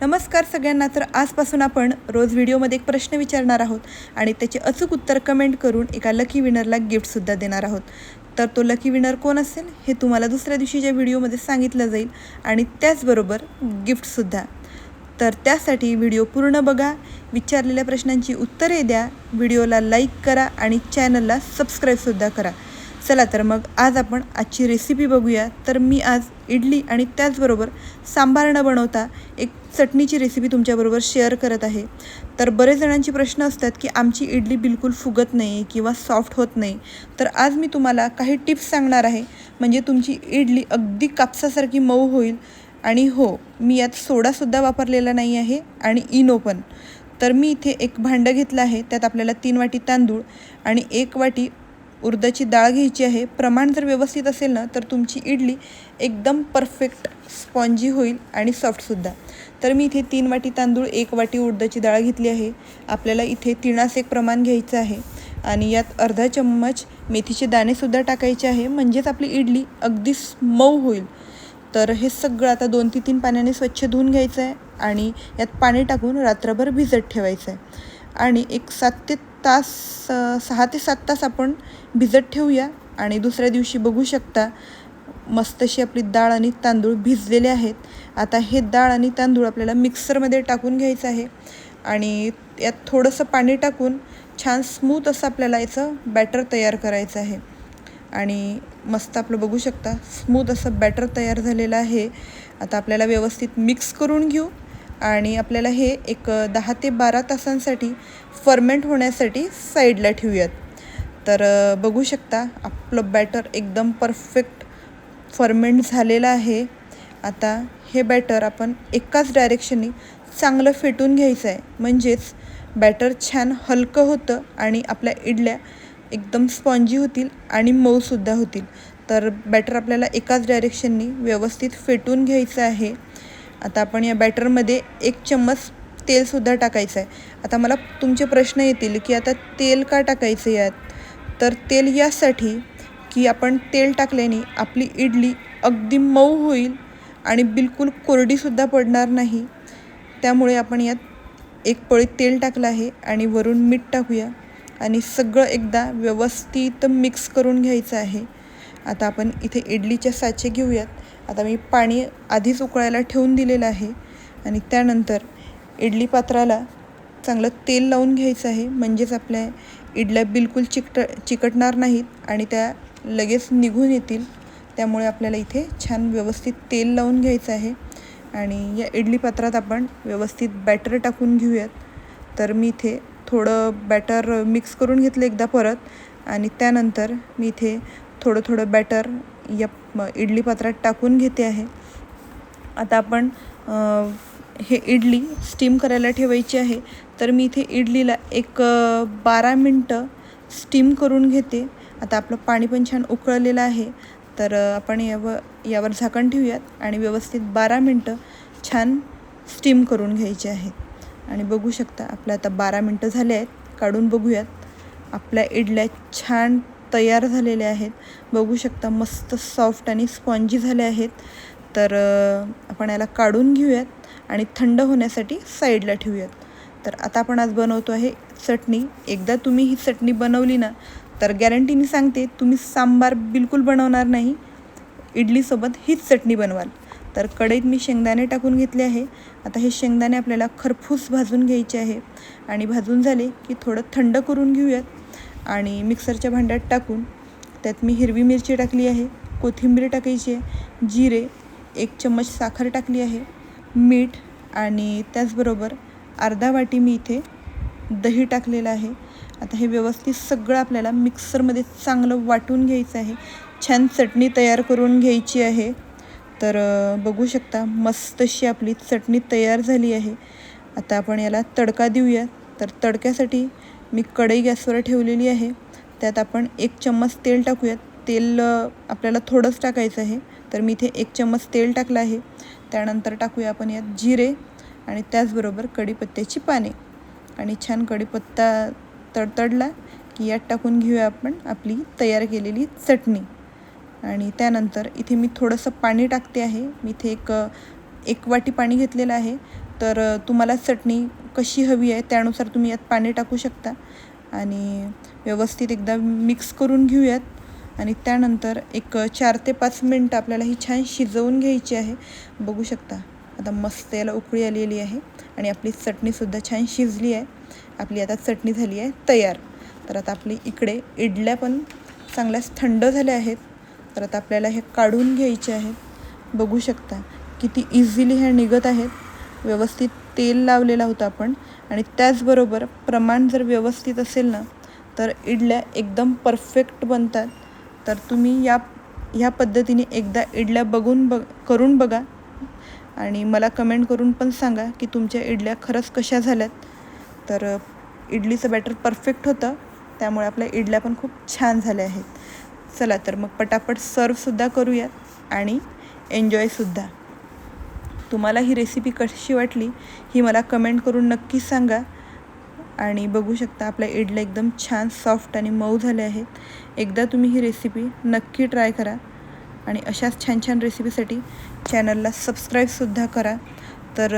नमस्कार सगळ्यांना. तर आजपासून आपण रोज व्हिडिओमध्ये एक प्रश्न विचारणार आहोत आणि त्याचे अचूक उत्तर कमेंट करून एका लकी विनरला गिफ्टसुद्धा देणार आहोत. तर तो लकी विनर कोण असेल हे तुम्हाला दुसऱ्या दिवशीच्या व्हिडिओमध्ये सांगितलं जाईल आणि त्याचबरोबर गिफ्टसुद्धा तर त्यासाठी व्हिडिओ पूर्ण बघा. विचारलेल्या प्रश्नांची उत्तरे द्या. व्हिडिओला लाईक करा आणि चॅनलला सबस्क्राईबसुद्धा करा. चला तर मग आज आपण आजची रेसिपी बघूया. तर मी आज इडली आणि त्याचबरोबर सांबार न बनवता एक चटणीची रेसिपी तुमच्याबरोबर शेअर करत आहे. तर बरेच जणांची प्रश्न असतात की आमची इडली बिलकुल फुगत नाही किंवा सॉफ्ट होत नाही. तर आज मी तुम्हाला काही टिप्स सांगणार आहे. म्हणजे तुमची इडली अगदी कापसासारखी मऊ होईल. आणि हो मी यात सोडासुद्धा वापरलेला नाही आहे आणि इनो पण. तर मी इथे एक भांडं घेतलं आहे. त्यात आपल्याला तीन वाटी तांदूळ आणि एक वाटी उर्दाची डाळ घ्यायची आहे. प्रमाण जर व्यवस्थित असेल ना तर तुमची इडली एकदम परफेक्ट स्पॉन्जी होईल आणि सॉफ्टसुद्धा तर मी इथे तीन वाटी तांदूळ एक वाटी उडदाची डाळ घेतली आहे. आपल्याला इथे तिणास एक प्रमाण घ्यायचं आहे. आणि यात अर्धा चम्मच मेथीचे दाणेसुद्धा टाकायचे आहे. म्हणजेच आपली इडली अगदी मऊ होईल. तर हे सगळं आता दोन ते तीन पाण्याने स्वच्छ धुवून घ्यायचं आहे आणि यात पाणी टाकून रात्रभर भिजत ठेवायचं आहे आणि एक सात ते तास सहा ते सात तास आपण भिजत ठेवूया आणि दुसऱ्या दिवशी बघू शकता मस्त अशी आपली डाळ आणि तांदूळ भिजलेले आहेत. आता हे डाळ आणि तांदूळ आपल्याला मिक्सरमध्ये टाकून घ्यायचं आहे आणि यात थोडंसं पाणी टाकून छान स्मूथ असं आपल्याला याचं बॅटर तयार करायचं आहे. आणि मस्त आपलं बघू शकता स्मूथ असं बॅटर तयार झालेलं आहे. आता आपल्याला व्यवस्थित मिक्स करून घेऊ. आणि आपल्याला हे एक दहा ते बारा तासांसाठी फर्मेंट होण्यासाठी साईडला ठेवूयात. तर बघू शकता आपलं बॅटर एकदम परफेक्ट फर्मेंट झालेलं आहे. आता हे बॅटर आपण एकाच डायरेक्शननी चांगलं फेटून घ्यायचं आहे म्हणजेच बॅटर छान हलकं होतं आणि आपल्या इडल्या एकदम स्पॉन्जी होतील आणि मऊसुद्धा होतील. तर बॅटर आपल्याला एकाच डायरेक्शननी व्यवस्थित फेटून घ्यायचं आहे. आता आपण या बॅटरमध्ये एक चम्मच तेलसुद्धा टाकायचं आहे. आता मला तुमचे प्रश्न येतील की आता तेल का टाकायचं यात? तर तेल यासाठी की आपण तेल टाकल्याने आपली इडली अगदी मऊ होईल आणि बिलकुल कोरडीसुद्धा पडणार नाही. त्यामुळे आपण यात एक पळी तेल टाकलं आहे आणि वरून मीठ टाकूया आणि सगळं एकदा व्यवस्थित मिक्स करून घ्यायचं आहे. आता आपण इथे इडलीच्या साचे घेऊयात. आता मी पाणी आधीच उकळायला ठेवून दिलेलं आहे आणि त्यानंतर इडली पात्राला चांगलं तेल लावून घ्यायचं आहे. म्हणजेच आपल्या इडल्या बिलकुल चिकट चिकटणार नाहीत आणि त्या लगेच निघून येतील. त्यामुळे आपल्याला इथे छान व्यवस्थित तेल लावून घ्यायचं आहे. आणि या इडली पात्रात आपण व्यवस्थित बॅटर टाकून घेऊयात. तर मी इथे थोडं बॅटर मिक्स करून घेतलं एकदा परत. आणि त्यानंतर मी इथे थोडं थोडं बॅटर या इडली पात्रात टाकून घेते आहे. आता आपण हे इडली स्टीम करायला ठेवायची आहे. तर मी इथे इडलीला एक बारा मिनटं स्टीम करून घेते. आता आपलं पाणी पण छान उकळलेलं आहे. तर आपण यावर यावर झाकण ठेवूयात आणि व्यवस्थित बारा मिनटं छान स्टीम करून घ्यायचे आहेत आणि बघू शकता आपल्या आता बारा मिनटं झाले आहेत. काढून बघूयात. आपल्या इडल्या छान तयार झालेले आहेत. बघू शकता मस्त सॉफ्ट आणि स्पॉन्जी झाले आहेत. तर आपण याला काढून घेऊयात आणि थंड होण्यासाठी साईडला ठेवूयात. तर आता आपण आज बनवतो आहे चटणी. एकदा तुम्ही ही चटणी बनवली ना तर गॅरंटीने सांगते तुम्ही सांबार बिलकुल बनवणार नाही. इडलीसोबत हीच चटणी बनवाल. तर कढईत मी शेंगदाणे टाकून घेतले आहे. आता हे शेंगदाणे आपल्याला खरफूस भाजून घ्यायचे आहे. आणि भाजून झाले की थोडं थंड करून घेऊयात. आणि मिक्सरच्या भांड्यात टाकून त्यात मी हिरवी मिरची टाकली आहे कोथिंबीर टाकायची आहे जिरे एक चम्मच साखर टाकली आहे मीठ आणि त्याचबरोबर अर्धा वाटी मी इथे दही टाकलेलं आहे. आता हे व्यवस्थित सगळं आपल्याला मिक्सरमध्ये चांगलं वाटून घ्यायचं आहे. छान चटणी तयार करून घ्यायची आहे. तर बघू शकता मस्तशी आपली चटणी तयार झाली आहे. आता आपण याला तडका देऊया तर तडक्यासाठी मी कढई गॅसवर ठेवलेली आहे. त्यात आपण एक चम्मच तेल टाकूयात. तेल आपल्याला थोडंच टाकायचं आहे. तर मी इथे एक चम्मच तेल टाकलं आहे. त्यानंतर टाकूया आपण यात जिरे आणि त्याचबरोबर कढीपत्त्याची पाने. आणि छान कढीपत्ता तडतडला की यात टाकून घेऊया आपण आपली तयार केलेली चटणी. आणि त्यानंतर इथे मी थोडंसं पाणी टाकते आहे. मी इथे एक एक वाटी पाणी घेतलेलं आहे. तर तुम्हाला चटणी कशी हवी आहे त्यानुसार तुम्ही यात पाणी टाकू शकता. आणि व्यवस्थित एकदा मिक्स करून घेऊयात. आणि त्यानंतर एक चार ते पाच मिनटं आपल्याला ही छान शिजवून घ्यायची आहे. बघू शकता आता मस्त याला उकळी आलेली आहे. आणि आपली चटणीसुद्धा छान शिजली आहे. आपली आता चटणी झाली आहे तयार. तर आता आपली इकडे इडल्या पण चांगल्याच थंड झाल्या आहेत. तर आता आपल्याला हे काढून घ्यायचे आहेत. बघू शकता किती इझिली ह्या निघत आहेत. व्यवस्थित तेल लावलेला होता आपण आणि त्याचबरोबर प्रमाण जर व्यवस्थित असेल ना तर इडल्या एकदम परफेक्ट बनतात. तर तुम्ही या ह्या पद्धतीने एकदा इडल्या बघून बघ करून बघा. आणि मला कमेंट करून पण सांगा की तुमच्या इडल्या खरंच कशा झाल्यात. तर इडलीचं बॅटर परफेक्ट होतं. त्यामुळे आपल्या इडल्या पण खूप छान झाल्या आहेत. चला तर मग पटापट सर्वसुद्धा करूयात आणि एन्जॉयसुद्धा तुम्हाला ही रेसिपी कशी वाटली ही मला कमेंट करून नक्की सांगा. आणि बघू शकता आपल्या इडल्या एकदम छान सॉफ्ट आणि मऊ झाल्या आहेत. एकदा तुम्ही ही रेसिपी नक्की ट्राय करा. आणि अशाच छान छान रेसिपीसाठी चॅनलला सबस्क्राईबसुद्धा करा. तर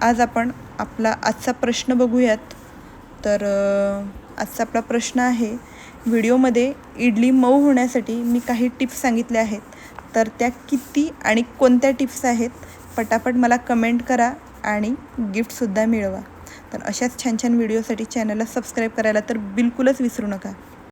आज आपण आपला आजचा प्रश्न बघूयात. तर आजचा आपला प्रश्न आहे व्हिडिओमध्ये इडली मऊ होण्यासाठी मी काही टिप्स सांगितल्या आहेत. तर त्या किती आणि कोणत्या टिप्स आहेत पटापट मला कमेंट करा आणि गिफ्टसुद्धा मिळवा. तर अशाच छान छान व्हिडिओसाठी चॅनलला सबस्क्राईब करायला तर बिलकुलच विसरू नका.